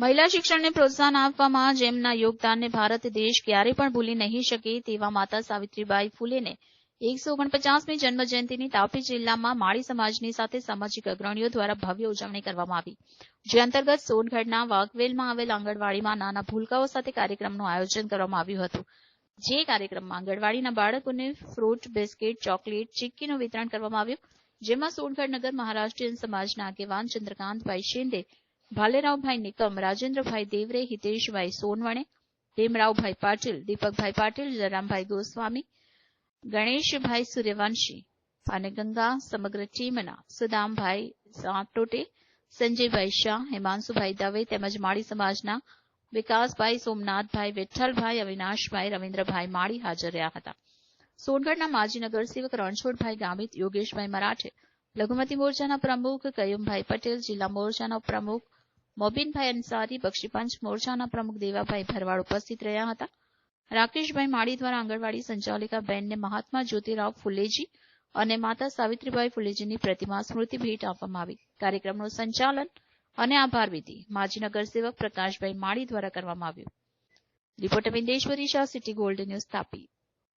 મહિલા શિક્ષણને પ્રોત્સાહન આપવામાં જેમના યોગદાનને ભારત દેશ ક્યારે પણ ભૂલી નહીં શકે તેવા માતા સાવિત્રીબાઈ ફૂલેને એકસો ઓગણપચાસમી જન્મજયંતિની તાપી જિલ્લામાં માળી સમાજની સાથે સામાજિક અગ્રણીઓ દ્વારા ભવ્ય ઉજવણી કરવામાં આવી. જે અંતર્ગત સોનગઢના વાઘવેલમાં આવેલ આંગણવાડીમાં નાના ભૂલકાઓ સાથે કાર્યક્રમનું આયોજન કરવામાં આવ્યું હતું. જે કાર્યક્રમમાં આંગણવાડીના બાળકોને ફ્રૂટ, બિસ્કીટ, ચોકલેટ, ચીક્કીનું વિતરણ કરવામાં આવ્યું. જેમાં સોનગઢ નગર મહારાષ્ટ્રીયન સમાજના આગેવાન ચંદ્રકાંતભાઈ શિંદે ભાલેરાવભાઈ નિકમ રાજેન્દ્રભાઈ દેવરે, હિતેશભાઈ સોનવણે, ભીમરાવભાઈ પાટીલ, દીપકભાઈ પાટીલ, જયરામભાઈ ગોસ્વામી, ગણેશભાઈ સૂર્યવંશી અને ગંગા સમગ્ર ટીમના સુદામભાઈ સાટોટે, સંજયભાઈ શાહ, હિમાંશુભાઈ દવે તેમજ માળી સમાજના વિકાસભાઈ સોમનાથભાઈ, વિઠ્ઠલભાઈ, અવિનાશભાઈ, રવિન્દ્રભાઈ માળી હાજર રહ્યા હતા. સોનગઢના માજી નગરસેવક રણછોડભાઈ ગામિત, યોગેશભાઈ મરાઠે, લઘુમતી મોરચાના પ્રમુખ કયુમભાઈ પટેલ, જિલ્લા મોરચાના પ્રમુખ મોબીનભાઈ અંસારી, બક્ષીપંચ મોરચાના પ્રમુખ દેવાભાઈ ભરવાડ ઉપસ્થિત રહ્યા હતા. રાકેશભાઈ માળી દ્વારા આંગણવાડી સંચાલિકા બેનને મહાત્મા જ્યોતિરાવ ફુલેજી અને માતા સાવિત્રીબાઈ ફુલેજીની પ્રતિમા સ્મૃતિ ભેટ આપવામાં આવી. કાર્યક્રમનું સંચાલન અને આભાર વિધિ માજી નગરસેવક પ્રકાશભાઈ માળી દ્વારા કરવામાં આવ્યું. Reporter Bindeshwari Shah, city gold news Tapi.